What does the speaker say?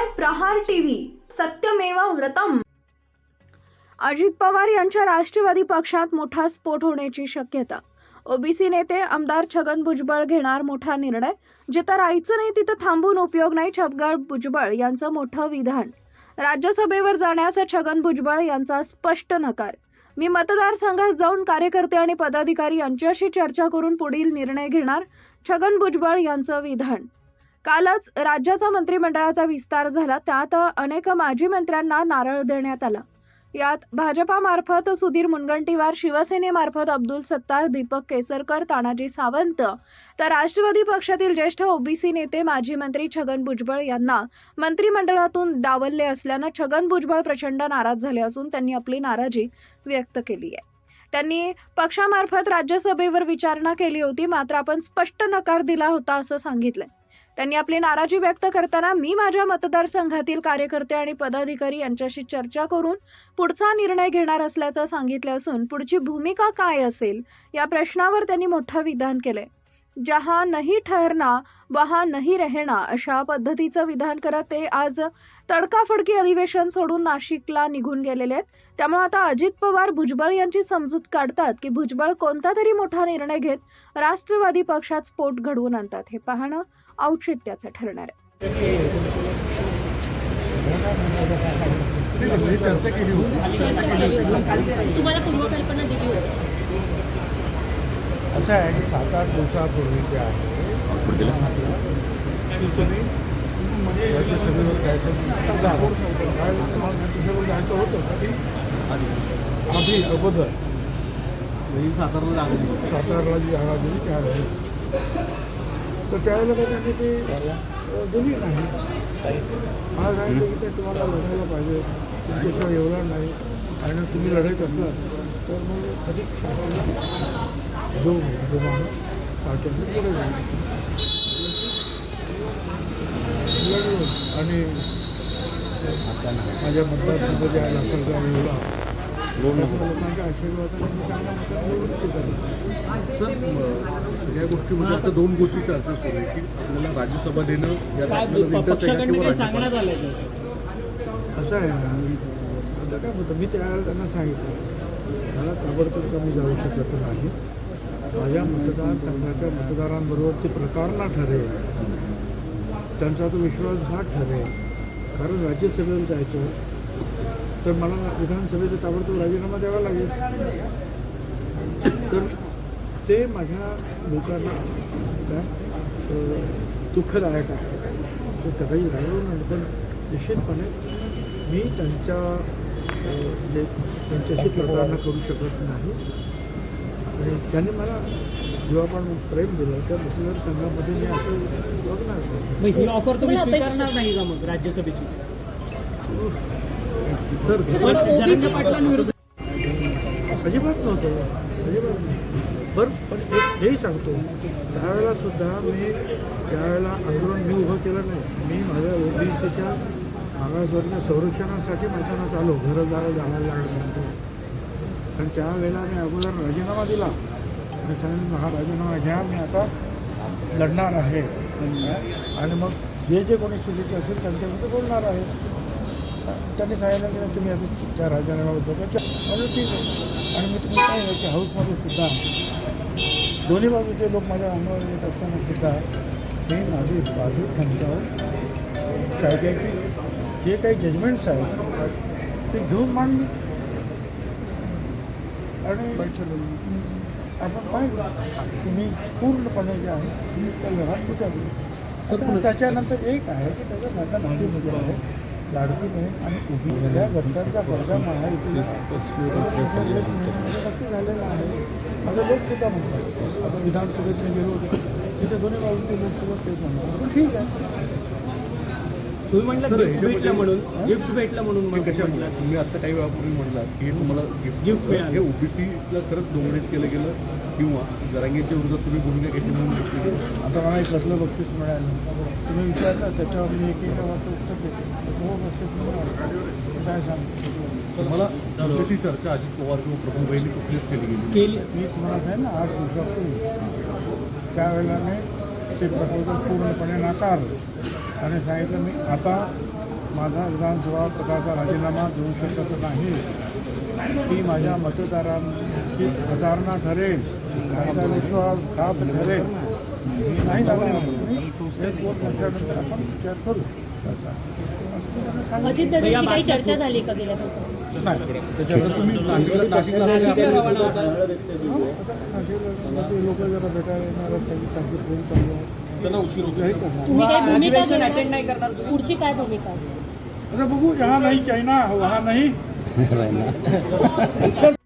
पाहताय प्रहार टीव्ही. सत्यमेवा व्रतम. अजित पवार यांच्या राष्ट्रवादी पक्षात मोठा स्फोट होण्याची शक्यता. ओबीसी नेते आमदार छगन भुजबळ घेणार मोठा निर्णय. जिथं राहायचं नाही तिथं थांबून उपयोग नाही छगन भुजबळ यांचं मोठं विधान. राज्यसभेवर जाण्यास छगन भुजबळ यांचा स्पष्ट नकार. मी मतदारसंघात जाऊन कार्यकर्ते आणि पदाधिकारी यांच्याशी चर्चा करून पुढील निर्णय घेणार छगन भुजबळ यांचं विधान. कालच राज्याचा मंत्रिमंडळाचा विस्तार झाला. त्यात अनेक माजी मंत्र्यांना नारळ देण्यात आला. यात भाजपामार्फत सुधीर मुनगंटीवार शिवसेनेमार्फत अब्दुल सत्तार दीपक केसरकर तानाजी सावंत तर राष्ट्रवादी पक्षातील ज्येष्ठ ओबीसी नेते माजी मंत्री छगन भुजबळ यांना मंत्रिमंडळातून डावलले असल्यानं छगन भुजबळ प्रचंड नाराज झाले असून त्यांनी आपली नाराजी व्यक्त केली आहे. त्यांनी पक्षामार्फत राज्यसभेवर विचारणा केली होती मात्र आपण स्पष्ट नकार दिला होता असं सांगितलंय. त्यांनी आपली नाराजी व्यक्त करताना मी माझ्या मतदारसंघातील कार्यकर्ते आणि पदाधिकारी यांच्याशी चर्चा करून पुढचा निर्णय घेणार असल्याचं सांगितलं असून पुढची भूमिका काय असेल या प्रश्नावर त्यांनी मोठं विधान केलंय. जहा नाही ठहरना वहा नाही रहना अशा पद्धतीचं विधान करत ते आज तडकाफडकी अधिवेशन सोडून नाशिकला निघून गेलेले आहेत. त्यामुळे आता अजित पवार भुजबळ यांची समजूत काढतात की भुजबळ कोणता तरी मोठा निर्णय घेत राष्ट्रवादी पक्षात स्फोट घडवून आणतात हे पाहणं औचित्याचं ठरणार आहे ही चर्चा केली होती चर्चा केली होती तुम्हाला पूर्वकल्पना दिली होती असं आहे की सात आठ दिवसापूर्वी जे आहे. राज्यसभेवर जायचं जायचं होतं आधी अगोदर मी सातारला जागा दिली सातारला जी जागा दिली त्यावेळी तर त्यावेळेला त्यांनी ते दिली नाही. की ते तुम्हाला लढायला पाहिजे. तुमच्याशिवाय एवढा नाही. आणि तुम्ही लढायत असलात तर मग अधिक जो जोमानं पार्ट्यांनी पुढे जाईल लढलो आणि माझ्या मतदारसंघ जे आहे लासलगाव एवढा लोकांच्या आशीर्वादाने सर म- सगळ्या गोष्टीमध्ये आता दोन गोष्टी चर्चा सुरू आहे की आपल्याला राज्यसभा देणं असं आहे ना काय होतं मी त्या त्यांना सांगितलं. मला ताबडतोब कमी जाऊ शकत नाही. माझ्या मतदार संघाच्या मतदारांबरोबर ते प्रकारला ठरेल. त्यांचा तो विश्वासघात ठरेल. कारण राज्यसभेवर जायचं तर मला विधानसभेचा ताबडतोब राजीनामा द्यावा लागेल. तर ते माझ्या लोकांना काय दुःखदायक आहे. ते कदाचित राहिलो नाही पण निश्चितपणे मी त्यांच्या जे त्यांच्याशी प्रतारणा करू शकत नाही. आणि त्यांनी मला जेव्हा पण प्रेम दिलं त्या मतदारसंघामध्ये मी असं बघणार नाही. ही ऑफर तुम्ही स्वीकारणार नाही का मग राज्यसभेची? सर पण जरांगे पाटलांविरुद्ध अजिबात नव्हतं. अजिबात नाही बरं पण एक हेही सांगतो त्यावेळेला सुद्धा मी त्यावेळेला आंदोलन मी उभं केलं नाही मी माझ्या ओबीसीच्या मागासवर्गीय संरक्षणासाठी मैदानात आलो. घरदार जायला लागल्यानंतर पण त्यावेळेला मी अगोदर राजीनामा दिला. आणि सांगितलं हा राजीनामा घ्या मी आता लढणार आहे. आणि मग जे जे कोणी चुकीचे असेल त्यांच्याबद्दल बोलणार आहे. त्यांनी सांगितलं की तुम्ही आता त्या राजीनाम्याबद्दल म्हणजे ठीक आहे. आणि मी तुम्ही काय आहे की हाऊसमध्ये सुद्धा दोन्ही बाजूचे लोक माझ्या अंगावर येत असताना सुद्धा मी माझी बाजू त्यांच्यावर काय काय की जे काही जजमेंट्स आहेत ते घेऊन मांडली आणि आपण पाहिलं तुम्ही पूर्णपणे जे आहे तुम्ही त्या तुझ्याकडे आता त्याच्यानंतर एक आहे की त्याच्या माझ्या नातीमध्ये आहे. लाडकी बहीण आणि उभी या घटकांचा वर्गा महायुतीला नक्की झालेला आहे. माझं लोकसुद्धा म्हणतात आता विधानसभेत मी गेलो होतो तिथे दोन्ही बाजूचे लोकसभा तेच म्हणतात. ठीक आहे. तुम्ही म्हटलं गिफ्ट भेटलं म्हणून गिफ्ट भेटलं म्हणून म्हटलं. तुम्ही आता काही वेळापूर्वी म्हटलात की हे तुम्हाला गिफ्ट. हे ओबीसीला खरंच डोमिनेट केलं गेलं किंवा जरांगीच्या विरोधात तुम्ही भूमिका घेतली म्हणून. आता मला एक कसलं बक्षीस मिळालं. तुम्ही विचारलं त्याच्यावर मी एक एका वाजता उत्तर देते. हो बक्षीस मिळालं. काय सांगतो तुम्हाला तुमच्याशी चर्चा अजित पवार किंवा प्रभूबाईंनी कुठलीच केली गेली केली. मी तुम्हाला सांगेन ना आठ दिवसापूर्वी. त्यावेळेला मी ते प्रपोजल पूर्णपणे नाकारलं. आणि सांगितलं मी आता माझा विधानसभा पदाचा राजीनामा देऊ शकत नाही ती माझ्या मतदारांची सुधारणा ठरेल त्यांचा विश्वासघात ठरेल मी नाही म्हटल्यानंतर आपण विचार करू काही चर्चा झाली का गेल्या तुम्ही नाशिकला. लोक जरा भेटायला येणार त्यांना उशीर होतो हे करणार. तुम्ही काय भूमिका अधिवेशन घेणार? अटेंड नाही करणार तुम्ही? पुढची काय भूमिका असेल अरे बघू यहाँ नहीं चाइना वहाँ नहीं